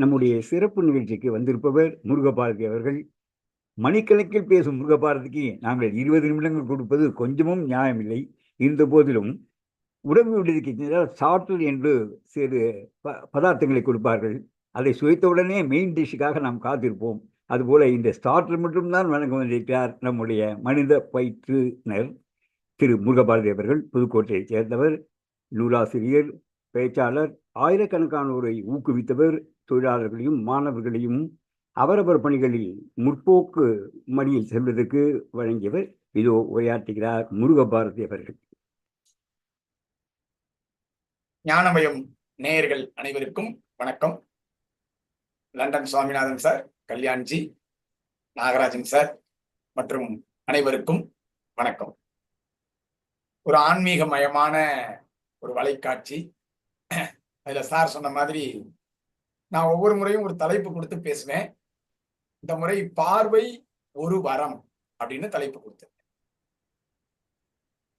நம்முடைய சிறப்பு நிகழ்ச்சிக்கு வந்திருப்பவர் முருகபாரதி அவர்கள். மணிக்கணக்கில் பேசும் முருகபாரதிக்கு நாங்கள் இருபது நிமிடங்கள் கொடுப்பது கொஞ்சமும் நியாயமில்லை. இருந்த போதிலும் உடம்பு விடுதிக்கு சென்றால் என்று சிறு ப பதார்த்தங்களை கொடுப்பார்கள். அதை சுவைத்தவுடனே மெயின் டிஷ்ஷுக்காக நாம் காத்திருப்போம். அதுபோல இந்த ஸ்டார்டர் மட்டும்தான் வழங்க வந்திருக்கிறார் நம்முடைய மனித பயிற்றுனர் திரு முருகபாரதி அவர்கள் புதுக்கோட்டையைச் சேர்ந்தவர் நூலாசிரியர் பேச்சாளர் ஆயிரக்கணக்கானோரை ஊக்குவித்தவர் தொழிலாளர்களையும் மாணவர்களையும் அவரவர் பணிகளில் முற்போக்கு மணியில் செல்வதற்கு வழங்கியவர் இதோ உரையாற்றுகிறார் முருகபாரதி அவர்கள். ஞானமயம் நேயர்கள் அனைவருக்கும் வணக்கம். London Swaminathan sir Kalyanji Nagarajan sir மற்றும் அனைவருக்கும் வணக்கம். ஒரு ஆன்மீகமயமான ஒரு வலைக்காட்சி. அதுல சார் சொன்ன மாதிரி நான் ஒவ்வொரு முறையும் ஒரு தலைப்பு கொடுத்து பேசுவேன் இந்த முறை பார்வை ஒரு வரம் அப்படின்னு தலைப்பு கொடுத்தேன்.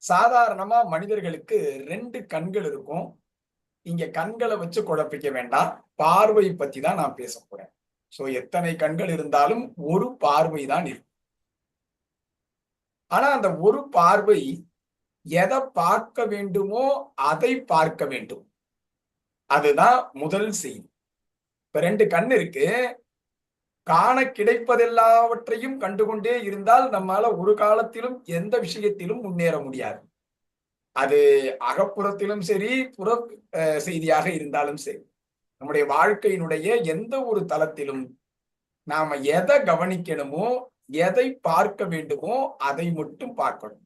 சாதாரணமா மனிதர்களுக்கு ரெண்டு கண்கள் இருக்கும். இங்க கண்களை வச்சு குழப்பிக்க வேண்டாம். பார்வை பத்தி தான் நான் பேச போறேன். சோ எத்தனை கண்கள் இருந்தாலும் ஒரு பார்வை தான் இருக்கும். ஆனா அந்த ஒரு பார்வை எதை பார்க்க வேண்டுமோ அதை பார்க்க வேண்டும். அதுதான் முதல் செய்தி. இப்ப ரெண்டு கண் இருக்கு. காண கிடைப்பதெல்லாவற்றையும் கண்டுகொண்டே இருந்தால் நம்மால ஒரு காலத்திலும் எந்த விஷயத்திலும் முன்னேற முடியாது. அது அகப்புறத்திலும் சரி புற செய்தியாக இருந்தாலும் சரி. நம்முடைய வாழ்க்கையினுடைய எந்த ஒரு தளத்திலும் நாம எதை கவனிக்கணுமோ எதை பார்க்க வேண்டுமோ அதை மட்டும் பார்க்கணும்.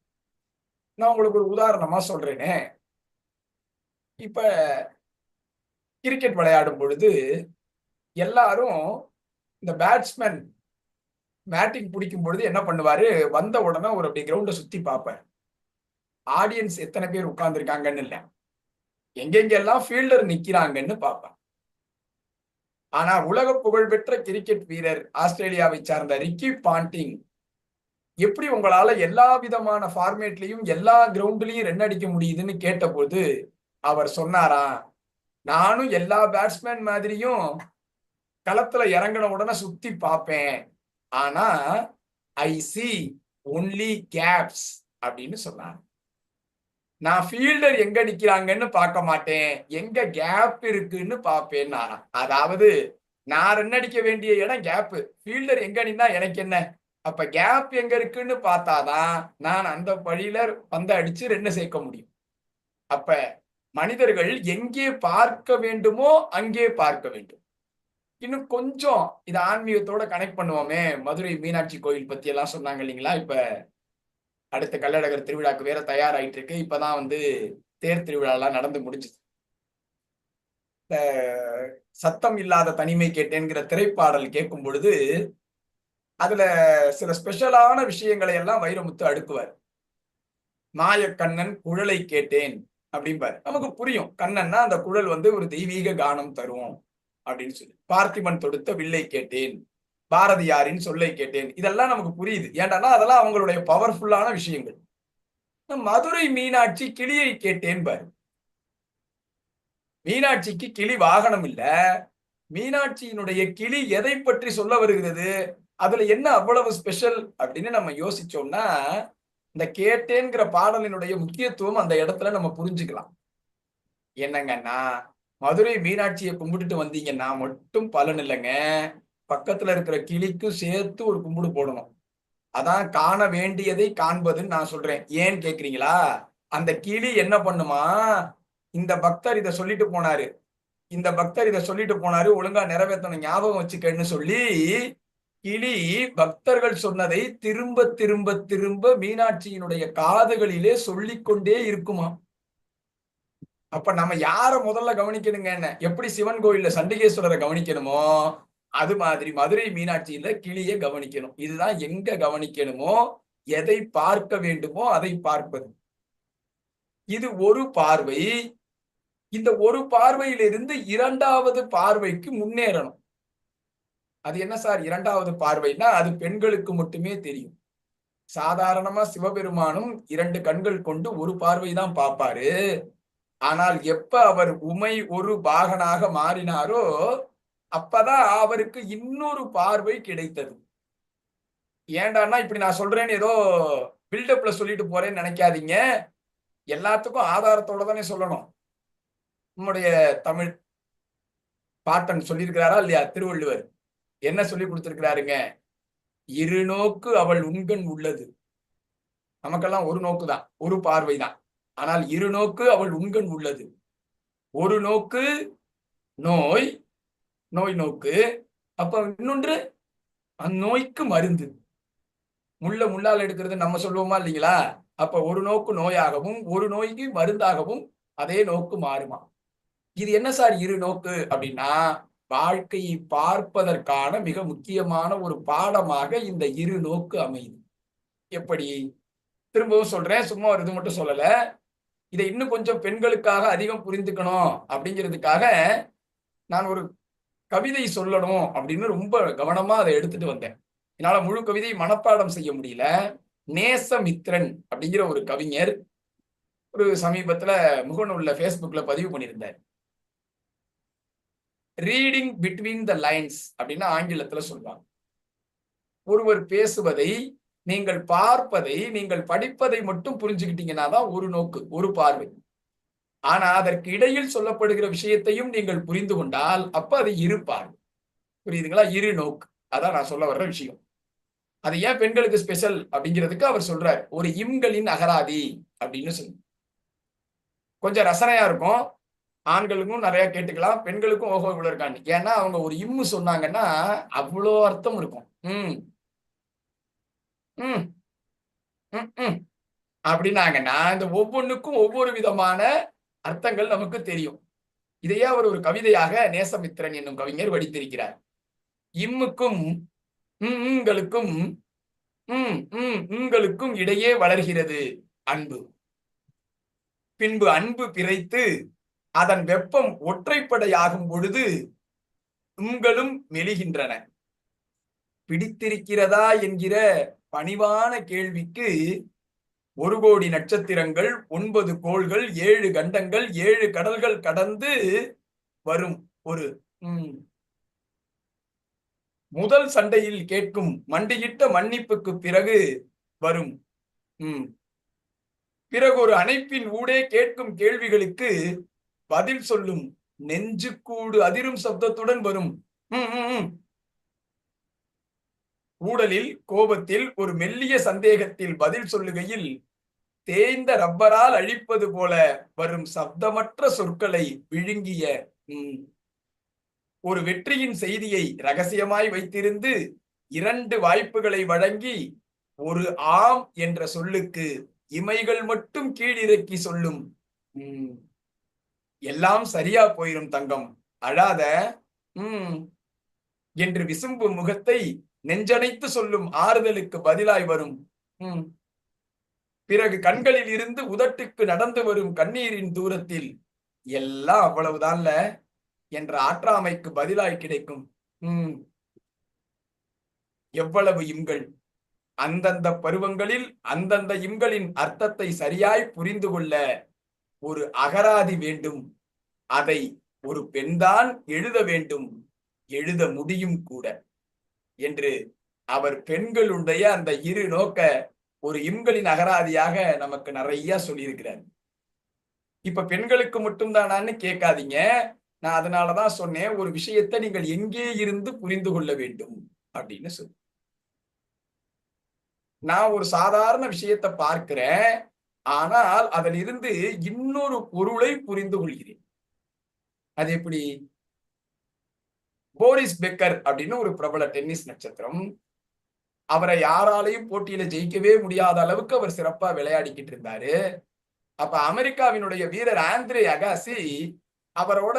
நான் உங்களுக்கு ஒரு உதாரணமா சொல்றேனே. இப்ப கிரிக்கெட் விளையாடும் பொழுது எல்லாரும் இந்த பேட்ஸ்மேன் பேட்டிங் பிடிக்கும் பொழுது என்ன பண்ணுவாரு? வந்த உடனே ஒரு அப்படி கிரவுண்டை சுத்தி பார்ப்பார். ஆடியன்ஸ் எத்தனை பேர் உட்கார்ந்துருக்காங்கன்னு இல்லை. எங்கெங்கெல்லாம் ஃபீல்டர் நிக்கிறாங்கன்னு பார்ப்பேன் ஆனா உலக புகழ்பெற்ற கிரிக்கெட் வீரர் ஆஸ்திரேலியாவை சார்ந்த ரிக்கி பாண்டிங் எப்படி உங்களால எல்லா விதமான ஃபார்மேட்லயும் எல்லா கிரவுண்ட்லயும் ரன் அடிக்க முடியுதுன்னு கேட்டபோது அவர் சொன்னாரா? நானும் எல்லா பேட்ஸ்மேன் மாதிரியும் களத்துல இறங்கின உடனே சுத்தி பார்ப்பேன். ஆனா ஐ சி ஒன்லி கேப்ஸ் அப்படின்னு சொன்னாங்க. நான் ஃபீல்டர் எங்க நிக்கிறாங்கன்னு பார்க்க மாட்டேன். எங்க கேப் இருக்குன்னு பார்ப்பேன் அதாவது நான் ரன் அடிக்க வேண்டிய இடம் கேப் ஃபீல்டர் எங்க நின்னா எனக்கு என்ன? அப்ப கேப் எங்க இருக்குன்னு பார்த்தாதான் நான் அந்த வழியில பந்த அடிச்சு ரெண்டு சேர்க்க முடியும். அப்ப மனிதர்கள் எங்கே பார்க்க வேண்டுமோ அங்கே பார்க்க வேண்டும். இன்னும் கொஞ்சம் இது ஆன்மீகத்தோட கனெக்ட் பண்ணுவோமே. மதுரை மீனாட்சி கோயில் பத்தி எல்லாம் சொன்னாங்க இல்லைங்களா? இப்ப அடுத்த கள்ளழகர் திருவிழாக்கு வேற தயாராயிட்டு இருக்கு இப்பதான் வந்து தேர் திருவிழாலாம் நடந்து முடிஞ்சது. சத்தம் இல்லாத தனிமை கேட்டேங்கிற திரைப்பாடல் கேட்கும் பொழுது அதுல சில ஸ்பெஷலான விஷயங்களை எல்லாம் வைரமுத்து அடுக்குவார். மாயக்கண்ணன் குழலை கேட்டேன் அப்படிம்பார். நமக்கு புரியும். கண்ணன்னா அந்த குழல் வந்து ஒரு தெய்வீக கானம் தரும். அப்படின்னு சொல்லி. பார்த்திபன் தொடுத்த வில்லை கேட்டேன். பாரதியாரின் சொல்லை கேட்டேன். இதெல்லாம் நமக்கு புரியுது. ஏன்டானா அதெல்லாம் அவங்களுடைய பவர்ஃபுல்லான விஷயங்கள். மதுரை மீனாட்சி கிளியை கேட்டேன் பாரு. மீனாட்சிக்கு கிளி வாகனம் இல்ல. மீனாட்சியினுடைய கிளி எதை பற்றி சொல்ல வருகிறது? அதுல என்ன அவ்வளவு ஸ்பெஷல் அப்படின்னு நம்ம யோசிச்சோம்னா இந்த கேட்டேங்கிற பாடலினுடைய முக்கியத்துவம் அந்த இடத்துல நம்ம புரிஞ்சுக்கலாம். என்னங்கன்னா மதுரை மீனாட்சியை கும்பிட்டுட்டு வந்தீங்கன்னா மட்டும் பலன் இல்லைங்க. பக்கத்துல இருக்கிற கிளிக்கும் சேர்த்து ஒரு கும்பிடு போடணும். அதான் காண வேண்டியதை காண்பதுன்னு நான் சொல்றேன். ஏன்னு கேக்குறீங்களா? அந்த கிளி என்ன பண்ணுமா? இந்த பக்தர் இதை சொல்லிட்டு போனாரு. இந்த பக்தர் இதை சொல்லிட்டு போனாரு. ஒழுங்கா நிறைவேற்றணும் ஞாபகம் வச்சுக்கன்னு சொல்லி கிளி பக்தர்கள் சொன்னதை திரும்ப திரும்ப திரும்ப மீனாட்சியினுடைய காதுகளிலே சொல்லிக்கொண்டே இருக்குமா அப்ப நம்ம யார முதல்ல கவனிக்கணுங்க என்ன? எப்படி சிவன் கோயில்ல சண்டிகேஸ்வரரை கவனிக்கணுமோ அது மாதிரி மதுரை மீனாட்சியில கிளிய கவனிக்கணும். இதுதான் எங்க கவனிக்கணுமோ எதை பார்க்க வேண்டுமோ அதை பார்ப்பது. இது ஒரு பார்வை. இந்த ஒரு பார்வையிலிருந்து இரண்டாவது பார்வைக்கு முன்னேறணும். அது என்ன சார்? இரண்டாவது பார்வைனா அது பெண்களுக்கு மட்டுமே தெரியும். சாதாரணமா சிவபெருமானும் இரண்டு கண்கள் கொண்டு ஒரு பார்வை தான் பார்ப்பாரு. ஆனால் எப்ப அவர் உமை ஒரு பாகனாக மாறினாரோ அப்பதான் அவருக்கு இன்னொரு பார்வை கிடைத்தது. ஏண்டான்னா இப்படி நான் சொல்றேன்னு ஏதோ பில்டப்ல சொல்லிட்டு போறேன்னு நினைக்காதீங்க. எல்லாத்துக்கும் ஆதாரத்தோட தானே சொல்லணும். நம்முடைய தமிழ் பாட்டன் சொல்லியிருக்கிறாரா இல்லையா? திருவள்ளுவர். என்ன சொல்லி கொடுத்திருக்கிறாருங்க? இரு நோக்கு அவள் உண்கண் உள்ளது. நமக்கெல்லாம் ஒரு நோக்கு தான் ஒரு பார்வை தான் ஆனால் இரு நோக்கு அவள் உண்கண் உள்ளது. ஒரு நோக்கு நோய் நோய் நோக்கு. அப்ப இன்னொன்று அந்நோய்க்கு மருந்து. முள்ள முள்ளால் எடுக்கிறது நம்ம சொல்லுவோமா இல்லைங்களா? அப்ப ஒரு நோக்கு நோயாகவும் ஒரு நோய்க்கு மருந்தாகவும் அதே நோக்கு மாறுமா. இது என்ன சார் இரு நோக்கு அப்படின்னா வாழ்க்கையை பார்ப்பதற்கான மிக முக்கியமான ஒரு பாடமாக இந்த இரு நோக்கு அமையுது. எப்படி? திரும்பவும் சொல்றேன் சும்மா ஒரு இது மட்டும் சொல்லல. இதை இன்னும் கொஞ்சம் பெண்களுக்காக அதிகம் புரிந்துக்கணும் அப்படிங்கிறதுக்காக நான் ஒரு கவிதை சொல்லணும் அப்படின்னு ரொம்ப கவனமா அதை எடுத்துட்டு வந்தேன். என்னால முழு கவிதையை மனப்பாடம் செய்ய முடியல. நேசமித்ரன் அப்படிங்கிற ஒரு கவிஞர் ஒரு சமீபத்துல முகநூல்ல ஃபேஸ்புக்ல பதிவு பண்ணியிருந்தார். ரீடிங் பிட்வீன் த லைன்ஸ் அப்படின்னு ஆங்கிலத்துல சொல்லுவாங்க ஒருவர் பேசுவதை நீங்கள் பார்ப்பதை நீங்கள் படிப்பதை மட்டும் புரிஞ்சுக்கிட்டீங்கன்னா தான் ஒரு நோக்கு ஒரு பார்வை. ஆனா அதற்கு இடையில் சொல்லப்படுகிற விஷயத்தையும் நீங்கள் புரிந்து கொண்டால் அப்ப அது இரு பார்வை. புரியுதுங்களா? இரு நோக்கு. அதான் நான் சொல்ல வர்ற விஷயம். அது ஏன் பெண்களுக்கு ஸ்பெஷல் அப்படிங்கிறதுக்கு அவர் சொல்றார். ஒரு இம்களின் அகராதி அப்படின்னு சொல்லி. கொஞ்சம் ரசனையா இருக்கும். ஆண்களுக்கும் நிறைய கேட்டுக்கலாம். பெண்களுக்கும் ஓஹோ இவ்வளவு இருக்கான்னு. ஏன்னா அவங்க ஒரு இம்மு சொன்னாங்கன்னா அவ்வளோ அர்த்தம் இருக்கும். உம் ம் ம், அப்படின்னாங்கன்னா இந்த ஒவ்வொன்றுக்கும் ஒவ்வொரு விதமான அர்த்தங்கள் நமக்கு தெரியும். இதையே அவர் ஒரு கவிதையாக நேசமித்திரன் என்னும் கவிஞர் வடித்திருக்கிறார். இம்முக்கும் உங்களுக்கும் உங்களுக்கும் ம், இடையே வளர்கிறது அன்பு. பின்பு அன்பு பிறைத்து அதன் வெப்பம் ஒற்றைப்படையாகும் பொழுது உங்களும் மெலிகின்றன. பிடித்திருக்கிறதா என்கிற பணிவான கேள்விக்கு ஒரு கோடி நட்சத்திரங்கள் ஒன்பது கோள்கள் ஏழு கண்டங்கள் ஏழு கடல்கள் கடந்து வரும் ஒரு முதல் சண்டையில் கேட்கும் மண்டியிட்ட மன்னிப்புக்கு பிறகு வரும் உம் பிறகு ஒரு அணைப்பின் ஊடே கேட்கும் கேள்விகளுக்கு பதில் சொல்லும் நெஞ்சுக்கூடு அதிரும் சப்தத்துடன் வரும் ஊடலில் கோபத்தில் ஒரு மெல்லிய சந்தேகத்தில் பதில் சொல்லுகையில் தேய்ந்த ரப்பரால் அழிப்பது போல வரும் சப்தமற்ற சொற்களை விழுங்கிய ஒரு வெற்றியின் செய்தியை ரகசியமாய் வைத்திருந்து இரண்டு வாய்ப்புகளை வழங்கி ஒரு ஆம் என்ற சொல்லுக்கு இமைகள் மட்டும் கீழிறக்கி சொல்லும் எல்லாம் சரியா போயிரும் தங்கம். அழாத உம் என்று விசும்பு முகத்தை நெஞ்சனைத்து சொல்லும் ஆறுதலுக்கு பதிலாய் வரும். பிறகு கண்களில் இருந்து உதட்டுக்கு நடந்து வரும் கண்ணீரின் தூரத்தில் எல்லாம் அவ்வளவுதான்ல என்ற ஆற்றாமைக்கு பதிலாய் கிடைக்கும். உம் எவ்வளவு இம்கள். அந்தந்த பருவங்களில் அந்தந்த இம்களின் அர்த்தத்தை சரியாய் புரிந்து கொள்ள ஒரு அகராதி வேண்டும். அதை ஒரு பெண்தான் எழுத வேண்டும். எழுத முடியும் கூட. என்று அவர் பெண்களுடைய அந்த இரு நோக்க ஒரு இம்களின் அகராதியாக நமக்கு நிறைய சொல்லியிருக்கிறார். இப்ப பெண்களுக்கு மட்டும்தானான்னு கேட்காதீங்க. நான் அதனாலதான் சொன்னேன் ஒரு விஷயத்தை நீங்கள் எங்கே இருந்து புரிந்து கொள்ள வேண்டும் அப்படின்னு சொல்லு நான் ஒரு சாதாரண விஷயத்தை பார்க்கிறேன் ஆனால் அதிலிருந்து இன்னொரு பொருளை புரிந்து கொள்கிறேன். அது எப்படி? போரிஸ் பெக்கர் அப்படின்னு ஒரு பிரபல டென்னிஸ் நட்சத்திரம். அவரை யாராலையும் போட்டியில ஜெயிக்கவே முடியாத அளவுக்கு அவர் சிறப்பா விளையாடிக்கிட்டு இருந்தாரு. அப்ப அமெரிக்காவினுடைய வீரர் ஆந்திரே அகாசி அவரோட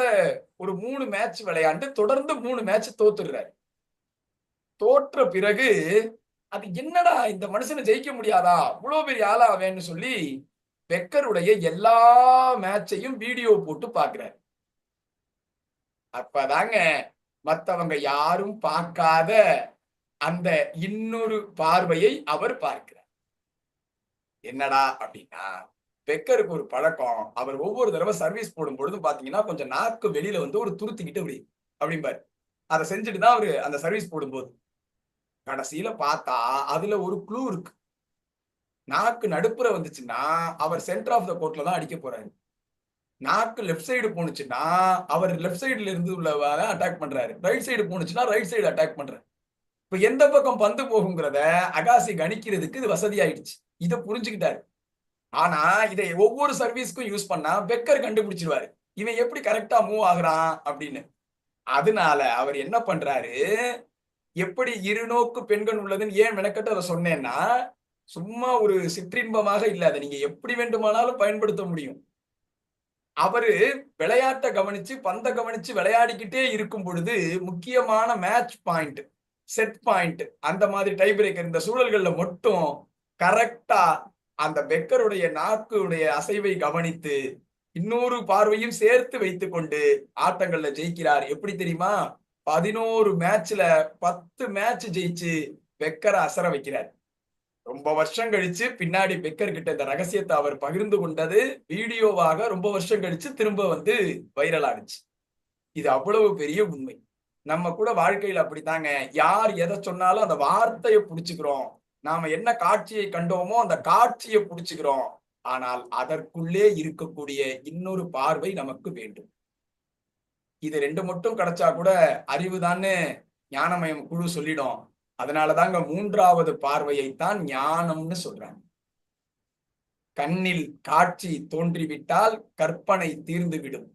ஒரு மூணு மேட்ச் விளையாண்டு தொடர்ந்து மூணு மேட்ச் தோத்துடுறாரு. தோற்ற பிறகு அது என்னடா இந்த மனுஷனை ஜெயிக்க முடியாதா? இவ்வளவு பெரிய ஆளா அவன்னு சொல்லி பெக்கருடைய எல்லா மேட்சையும் வீடியோ போட்டு பாக்குறாரு. அப்பதாங்க மத்தவங்க யாரும் பார்க்காத அந்த இன்னொரு பார்வையை அவர் பார்க்கிறார். என்னடா அப்படின்னா பெக்கருக்கு ஒரு பழக்கம். அவர் ஒவ்வொரு தடவை சர்வீஸ் போடும் பொழுது பாத்தீங்கன்னா கொஞ்சம் நாக்கு வெளியில வந்து ஒரு துருத்திக்கிட்டு அப்படி அப்படிம்பாரு. அதை செஞ்சுட்டு தான் அவரு அந்த சர்வீஸ் போடும்போது. கடைசியில பார்த்தா அதுல ஒரு க்ளூ இருக்கு. நாக்கு நடுப்புற வந்துச்சுன்னா அவர் சென்டர் ஆஃப் த கோர்ட்ல தான் அடிக்க போறாரு. நாக்கு லெஃப்ட் சைடு போனுச்சுன்னா அவர் லெஃப்ட் சைடுல இருந்து உள்ளவரை அட்டாக் பண்றாரு. ரைட் சைடு போனுச்சுன்னா ரைட் சைடு அட்டாக் பண்றாரு. இப்ப எந்த பக்கம் பந்து போகுங்கிறத அகாசி கணிக்கிறதுக்கு இது வசதி ஆயிடுச்சு இதை புரிஞ்சுக்கிட்டாரு. ஆனா இதை ஒவ்வொரு சர்வீஸ்க்கும் யூஸ் பண்ணா பெக்கர் கண்டுபிடிச்சிருவாரு. இவன் எப்படி கரெக்டா மூவ் ஆகுறான் அப்படின்னு. அதனால அவர் என்ன பண்றாரு? எப்படி இருநோக்கு பெண்கள் உள்ளதுன்னு ஏன் மெனக்கட்டு அதை சொன்னேன்னா சும்மா ஒரு சிற்றின்பமாக இல்லாத அதை நீங்க எப்படி வேண்டுமானாலும் பயன்படுத்த முடியும். அவரு விளையாட்டை கவனிச்சு பந்த கவனிச்சு விளையாடிக்கிட்டே இருக்கும் பொழுது முக்கியமான மேட்ச் பாயிண்ட் செட் பாயிண்ட் அந்த மாதிரி டை பிரேக்கர் இந்த சூழல்கள்ல மட்டும் கரெக்டா அந்த பெக்கருடைய நாக்குடைய அசைவை கவனித்து இன்னொரு பார்வையும் சேர்த்து வைத்து கொண்டு ஆட்டங்கள்ல ஜெயிக்கிறார். எப்படி தெரியுமா? பதினோரு மேட்ச்ல பத்து மேட்ச் ஜெயிச்சு பெக்கரை அசர வைக்கிறார். ரொம்ப வருஷம் கழிச்சு பின்னாடி பெக்கர் கிட்ட இந்த ரகசியத்தை அவர் பகிர்ந்து கொண்டது வீடியோவாக ரொம்ப வருஷம் கழிச்சு திரும்ப வந்து வைரல் ஆனிச்சு இது அவ்வளவு பெரிய உண்மை. நம்ம கூட வாழ்க்கையில அப்படித்தாங்க. யார் எதை சொன்னாலும் அந்த வார்த்தையை புடிச்சுக்கிறோம். நாம என்ன காட்சியை கண்டோமோ அந்த காட்சியை புடிச்சுக்கிறோம். ஆனால் அதற்குள்ளே இருக்கக்கூடிய இன்னொரு பார்வை நமக்கு வேண்டும். இது ரெண்டு மட்டும் கிடைச்சா கூட அறிவுதான்னு ஞானமயம் குழு சொல்லிடும். அதனாலதாங்க மூன்றாவது பார்வையைத்தான் ஞானம்னு சொல்றாங்க. கண்ணில் காட்சி தோன்றிவிட்டால் கற்பனை தீர்ந்து விடும்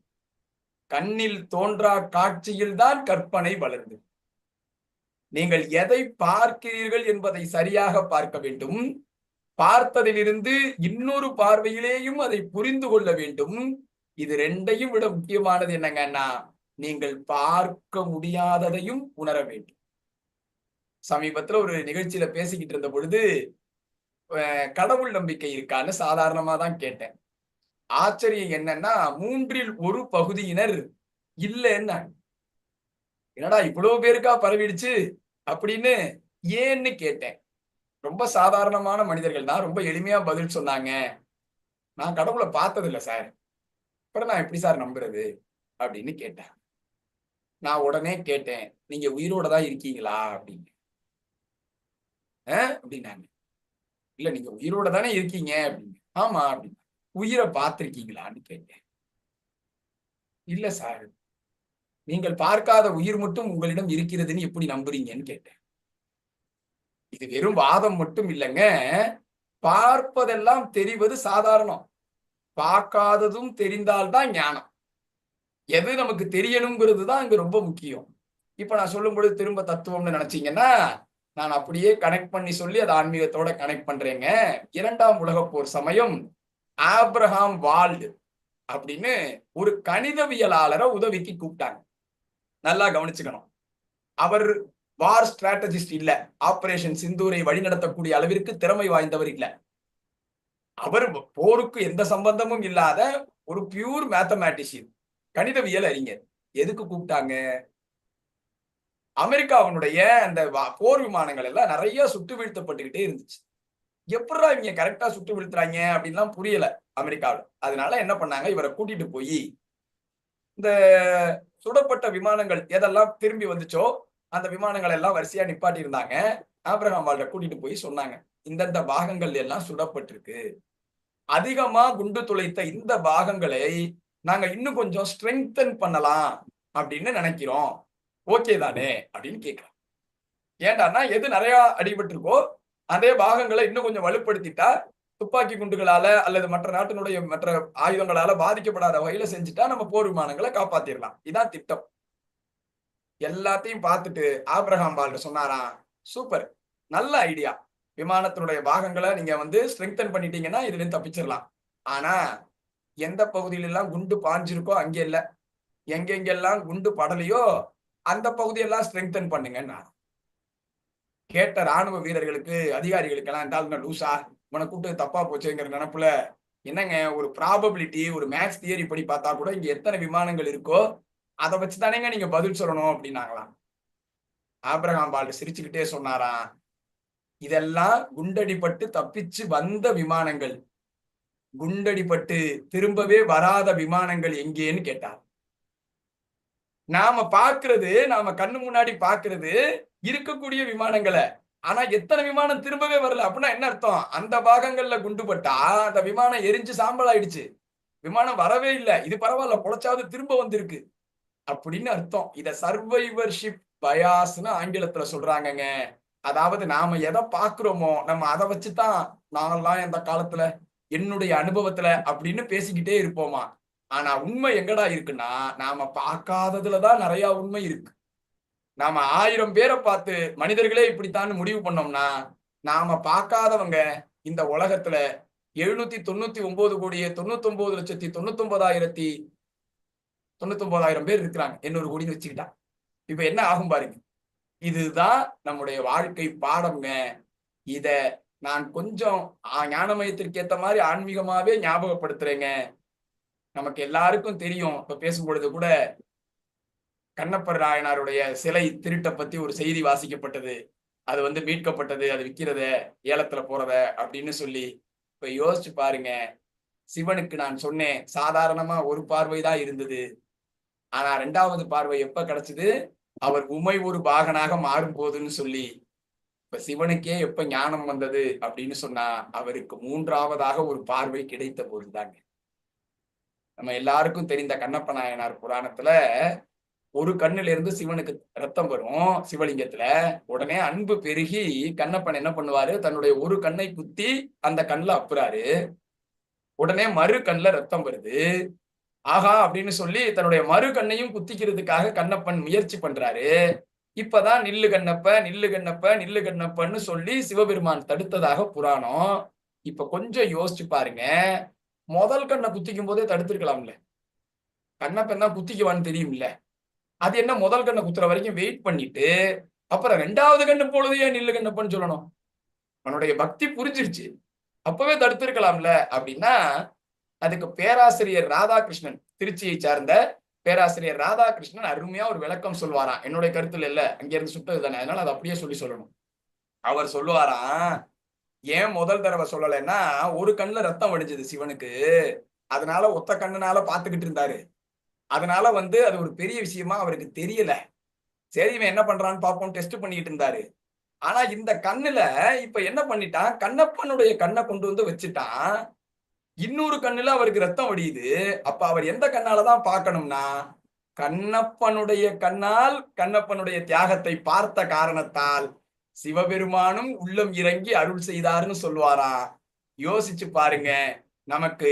கண்ணில் தோன்றா காட்சியில் தான் கற்பனை வளர்ந்து. நீங்கள் எதை பார்க்கிறீர்கள் என்பதை சரியாக பார்க்க வேண்டும். பார்த்ததிலிருந்து இன்னொரு பார்வையிலேயும் அதை புரிந்து கொள்ள வேண்டும். இது ரெண்டையும் விட முக்கியமானது என்னங்கன்னா நீங்கள் பார்க்க முடியாததையும் உணர வேண்டும். சமீபத்துல ஒரு நிகழ்ச்சியில பேசிக்கிட்டு இருந்த பொழுது கடவுள் நம்பிக்கை இருக்கான்னு சாதாரணமா தான் கேட்டேன். ஆச்சரியம் என்னன்னா மூன்றில் ஒரு பகுதியினர் இல்லைன்னா என்னடா இவ்வளவு பேருக்கா பரவிடுச்சு அப்படின்னு ஏன்னு கேட்டேன். ரொம்ப சாதாரணமான மனிதர்கள் தான் ரொம்ப எளிமையா பதில் சொன்னாங்க. நான் கடவுளை பார்த்தது இல்லை சார். அப்புறம் நான் எப்படி சார் நம்புறது அப்படின்னு கேட்டேன். நான் உடனே கேட்டேன் நீங்க உயிரோட தான் இருக்கீங்களா அப்படின்னு. அப்படின்னாங்க. இல்ல நீங்க உயிரோட தானே இருக்கீங்க? அப்படின்னு ஆமா அப்படின்னு உயிரை பார்த்திருக்கீங்களான்னு கேட்டேன். இல்ல சார். நீங்கள் பார்க்காத உயிர் மட்டும் உங்களிடம் இருக்கிறதுன்னு எப்படி நம்புறீங்கன்னு கேட்டேன். இது வெறும் வாதம் மட்டும் இல்லைங்க. பார்ப்பதெல்லாம் தெரிவது சாதாரணம். பார்க்காததும் தெரிந்தால்தான் ஞானம். எது நமக்கு தெரியணுங்கிறது தான் இங்க ரொம்ப முக்கியம். இப்ப நான் சொல்லும் பொழுது திரும்ப தத்துவம்னு நினைச்சீங்கன்னா நான் அப்படியே கனெக்ட் பண்ணி சொல்லி அதை ஆன்மீகத்தோட கனெக்ட் பண்றேங்க. இரண்டாம் உலக போர் சமயம் ஆப்ரஹாம் வால்டு அப்படின்னு ஒரு கணிதவியலாளரை உதவிக்கு கூப்பிட்டாங்க. நல்லா கவனிச்சுக்கணும். அவர் வார் ஸ்ட்ராட்டஜிஸ்ட் இல்ல. ஆபரேஷன் சிந்தூரை வழிநடத்தக்கூடிய அளவிற்கு திறமை வாய்ந்தவர் இல்ல. அவர் போருக்கு எந்த சம்பந்தமும் இல்லாத ஒரு பியூர் மேத்தமேட்டிஷியன் கணிதவியல் அறிஞர். எதுக்கு கூப்பிட்டாங்க? அமெரிக்காவினுடைய அந்த போர் விமானங்கள் எல்லாம் நிறைய சுட்டு வீழ்த்தப்பட்டுக்கிட்டே இருந்துச்சு. எப்படா இவங்க கரெக்டா சுட்டு வீழ்த்துறாங்க அப்படின்லாம் புரியல அமெரிக்காவில். அதனால என்ன பண்ணாங்க? இவரை கூட்டிட்டு போய் இந்த சுடப்பட்ட விமானங்கள் எதெல்லாம் திரும்பி வந்துச்சோ அந்த விமானங்கள் எல்லாம் வரிசையா நிப்பாட்டி இருந்தாங்க ஆப்ரஹாம் வாழ்ல கூட்டிட்டு போய் சொன்னாங்க இந்தந்த பாகங்கள் எல்லாம் சுடப்பட்டிருக்கு. அதிகமா குண்டு துளைத்த இந்த பாகங்களை நாங்க இன்னும் கொஞ்சம் ஸ்ட்ரெங்தன் பண்ணலாம் அப்படின்னு நினைக்கிறோம். ஓகே தானே அப்படின்னு கேட்கலாம் ஏண்டான்னா எது நிறைய அடிபட்டிருக்கோ அதே பாகங்களை இன்னும் கொஞ்சம் வலுப்படுத்திட்டா துப்பாக்கி குண்டுகளால அல்லது மற்ற நாட்டினுடைய மற்ற ஆயுதங்களால பாதிக்கப்படாத வகையில செஞ்சுட்டா நம்ம போர் விமானங்களை காப்பாத்திடலாம். இதான் திட்டம். எல்லாத்தையும் பார்த்துட்டு ஆப்ரஹாம் பால் சொன்னாராம் சூப்பர். நல்ல ஐடியா. விமானத்தினுடைய பாகங்களை நீங்க வந்து ஸ்ட்ரெங்தன் பண்ணிட்டீங்கன்னா இதுல தப்பிச்சிடலாம். ஆனா எந்த பகுதியில எல்லாம் குண்டு பாஞ்சிருக்கோ அங்கே இல்லை. எங்கெங்கெல்லாம் குண்டு படலையோ அந்த பகுதியெல்லாம் ஸ்ட்ரெங்தன் நான். கேட்ட ராணுவ வீரர்களுக்கு அதிகாரிகளுக்கு எல்லாம் இருந்தாலும் லூசா? உனக்கு கூப்பிட்டு தப்பா போச்சுங்கிற நினப்புல என்னங்க ஒரு ப்ராபபிலிட்டி ஒரு மேக்ஸ் தியரி படி பார்த்தா கூட இங்க எத்தனை விமானங்கள் இருக்கோ அதை வச்சு தானேங்க நீங்க பதில் சொல்லணும் அப்படின்னாங்களாம். ஆப்ரஹாம் பால் சிரிச்சுக்கிட்டே சொன்னாராம் இதெல்லாம் குண்டடிப்பட்டு தப்பிச்சு வந்த விமானங்கள். குண்டடிப்பட்டு திரும்பவே வராத விமானங்கள் எங்கேன்னு கேட்டார். நாம பாக்குறது நாம கண்ணு முன்னாடி பாக்குறது இருக்கக்கூடிய விமானங்களை. ஆனா எத்தனை விமானம் திரும்பவே வரல அப்படின்னா என்ன அர்த்தம்? அந்த பாகங்கள்ல குண்டுபட்டா அந்த விமானம் எரிஞ்சு சாம்பல் ஆயிடுச்சு. விமானம் வரவே இல்லை. இது பரவாயில்ல பொழைச்சாவது திரும்ப வந்திருக்கு. அப்படின்னு அர்த்தம். இத சர்வைவர்ஷிப் பயாஸ்னு ஆங்கிலத்துல சொல்றாங்கங்க. அதாவது நாம எதை பாக்குறோமோ நம்ம அதை வச்சுதான் நான்லாம் இந்த காலத்துல என்னுடைய அனுபவத்துல அப்படின்னு பேசிக்கிட்டே இருப்போமா? ஆனா உண்மை எங்கடா இருக்குன்னா நாம பார்க்காததுலதான் நிறைய உண்மை இருக்கு. நாம ஆயிரம் பேரை பார்த்து மனிதர்களே இப்படித்தான் முடிவு பண்ணோம்னா நாம பார்க்காதவங்க இந்த உலகத்துல எழுநூத்தி தொண்ணூத்தி ஒன்பது கோடியே தொண்ணூத்தி ஒன்பது லட்சத்தி தொண்ணூத்தி ஒன்பதாயிரத்தி தொண்ணூத்தி ஒன்பதாயிரம் பேர் இருக்கிறாங்க. இன்னொரு கோடின்னு வச்சுக்கிட்டா. இப்ப என்ன ஆகும் பாருங்க. இதுதான் நம்முடைய வாழ்க்கை பாடம்ங்க. இத நான் கொஞ்சம் ஞானமயத்திற்கு ஏத்த மாதிரி ஆன்மீகமாவே ஞாபகப்படுத்துறேங்க. நமக்கு எல்லாருக்கும் தெரியும். இப்ப பேசும்பொழுது கூட கண்ணப்பர் நாயனாருடைய சிலை திருட்ட பத்தி ஒரு செய்தி வாசிக்கப்பட்டது. அது வந்து மீட்கப்பட்டது. அது விற்கிறத ஏலத்துல போறத அப்படின்னு சொல்லி இப்ப யோசிச்சு பாருங்க. சிவனுக்கு நான் சொன்னேன். சாதாரணமா ஒரு பார்வை தான் இருந்தது. ஆனா ரெண்டாவது பார்வை எப்ப கிடைச்சது? அவர் உமை ஒரு பாகனாக மாறும் போதுன்னு சொல்லி. இப்ப சிவனுக்கே எப்ப ஞானம் வந்தது அப்படின்னு சொன்னா அவருக்கு மூன்றாவதாக ஒரு பார்வை கிடைத்த போதுதாங்க. நம்ம எல்லாருக்கும் தெரிந்த கண்ணப்ப நாயனார் புராணத்துல ஒரு கண்ணுல இருந்து சிவனுக்கு ரத்தம் வரும் சிவலிங்கத்துல. உடனே அன்பு பெருகி கண்ணப்பன் என்ன பண்ணுவாரு? தன்னுடைய ஒரு கண்ணை குத்தி அந்த கண்ணுல அப்புறாரு. உடனே மறு கண்ணுல ரத்தம் வருது. ஆகா அப்படின்னு சொல்லி தன்னுடைய மறு கண்ணையும் குத்திக்கிறதுக்காக கண்ணப்பன் முயற்சி பண்றாரு. இப்பதான் நில்லு கண்ணப்ப நில்லு கண்ணப்ப நில்லு கண்ணப்பன்னு சொல்லி சிவபெருமான் தடுத்ததாக புராணம். இப்ப கொஞ்சம் யோசிச்சு பாருங்க. முதல் கண்ணை குத்திக்கும் போதே தடுத்திருக்கலாம்ல. கண்ணப்பன் தான் குத்திக்குவான்னு தெரியும்ல. அது என்ன முதல் கண்ணை குத்துற வரைக்கும் வெயிட் பண்ணிட்டு அப்புறம் ரெண்டாவது கண்ணு பொழுது ஏன் நில்லு கண்ணப்பன்னு சொல்லணும்? அவனுடைய பக்தி புரிஞ்சிருச்சு. அப்பவே தடுத்திருக்கலாம்ல. அப்படின்னா அதுக்கு பேராசிரியர் ராதாகிருஷ்ணன் திருச்சியை சார்ந்த பேராசிரியர் ராதாகிருஷ்ணன் அருமையா ஒரு விளக்கம் சொல்வாராம். என்னுடைய கருத்துல இல்ல. அங்க இருந்து சுட்டது தானே. அதனால அதை அப்படியே சொல்லி சொல்லணும். அவர் சொல்லுவாராம் ஏன் முதல் தடவை சொல்லலைன்னா ஒரு கண்ணுல ரத்தம் வடிஞ்சது சிவனுக்கு. அதனால ஒத்த கண்ணுனால பாத்துக்கிட்டு இருந்தாரு. அதனால வந்து அது ஒரு பெரிய விஷயமா அவருக்கு தெரியல. சரி இவன் என்ன பண்றான்னு பார்ப்போம். டெஸ்ட் பண்ணிட்டு இருந்தாரு. ஆனா இந்த கண்ணுல இப்ப என்ன பண்ணிட்டான்? கண்ணப்பனுடைய கண்ணை கொண்டு வந்து வச்சுட்டான். இன்னொரு கண்ணுல அவருக்கு ரத்தம் வடியுது. அப்ப அவர் எந்த கண்ணாலதான் பார்க்கணும்னா கண்ணப்பனுடைய கண்ணால் கண்ணப்பனுடைய தியாகத்தை பார்த்த காரணத்தால் சிவபெருமானும் உள்ளம் இறங்கி அருள் செய்தாருன்னு சொல்லுவாராம் யோசிச்சு பாருங்க. நமக்கு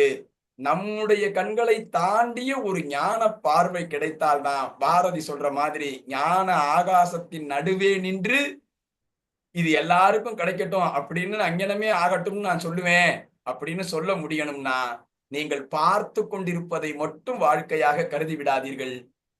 நம்முடைய கண்களை தாண்டிய ஒரு ஞான பார்வை கிடைத்தால்தான் பாரதி சொல்ற மாதிரி ஞான ஆகாசத்தின் நடுவே நின்று இது எல்லாருக்கும் கிடைக்கட்டும் அப்படின்னு அங்கனமே ஆகட்டும்னு நான் சொல்லுவேன். அப்படின்னு சொல்ல முடியணும்னா நீங்கள் பார்த்து கொண்டிருப்பதை மட்டும் வாழ்க்கையாக கருதி விடாதீர்கள்.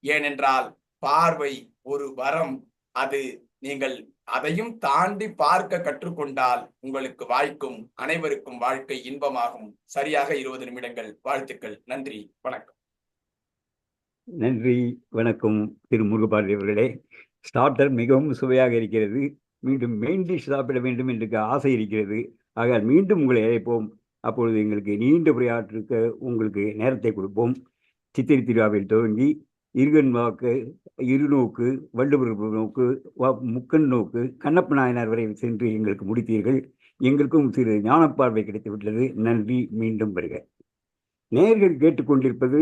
ஏனென்றால் பார்வை ஒரு வரம். அது நீங்கள் அதையும் தாண்டி பார்க்க கற்றுக்கொண்டால் உங்களுக்கு வாய்க்கும் அனைவருக்கும் வாழ்க்கை இன்பமாகும். சரியாக இருபது நிமிடங்கள். வாழ்த்துக்கள். நன்றி. வணக்கம். நன்றி. வணக்கம் திரு முருகபாரதி அவர்களே. ஸ்டார்டர் மிகவும் சுவையாக இருக்கிறது. மீண்டும் மெயின் டிஷ் சாப்பிட வேண்டும் என்று ஆசை இருக்கிறது. ஆகையால் மீண்டும் உங்களை அழைப்போம். அப்பொழுது எங்களுக்கு நீண்ட உரையாற்றுக்க உங்களுக்கு நேரத்தை கொடுப்போம். சித்திரை திருவிழாவில் துவங்கி இருகன் வாக்கு இருநோக்கு வள்ளுவர் நோக்கு முக்கன் நோக்கு கண்ணப்ப நாயனார் வரை சென்று எங்களுக்கு முடித்தீர்கள். எங்களுக்கும் சிறு ஞானப்பார்வை கிடைத்து விட்டது நன்றி. மீண்டும் வருக. நேர்கள் கேட்டுக்கொண்டிருப்பது